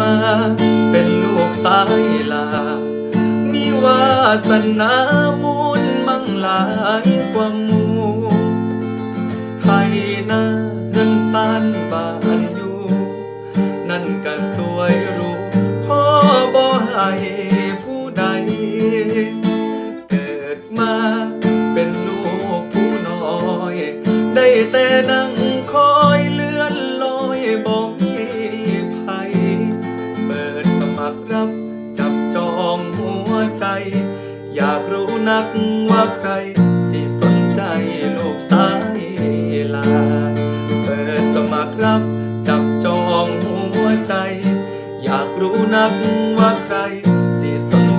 มา เป็นลูกสายลา มีวาสนามูลมั่งหลายกว่ามูให้นาเฮือนสันบานอยู่ นั่นก็สวยรู้พ่อบ่ให้ผู้ใด เกิดมาเป็นลูกผู้น้อย ได้แต่นั่งคอยเลื่อนลอยบ่ รับ จับจองหัวใจ อยากรู้นักว่าใคร สิสนใจลูกสายลา เปิดสมัครรับ จับจองหัวใจ อยากรู้นักว่าใคร สิสน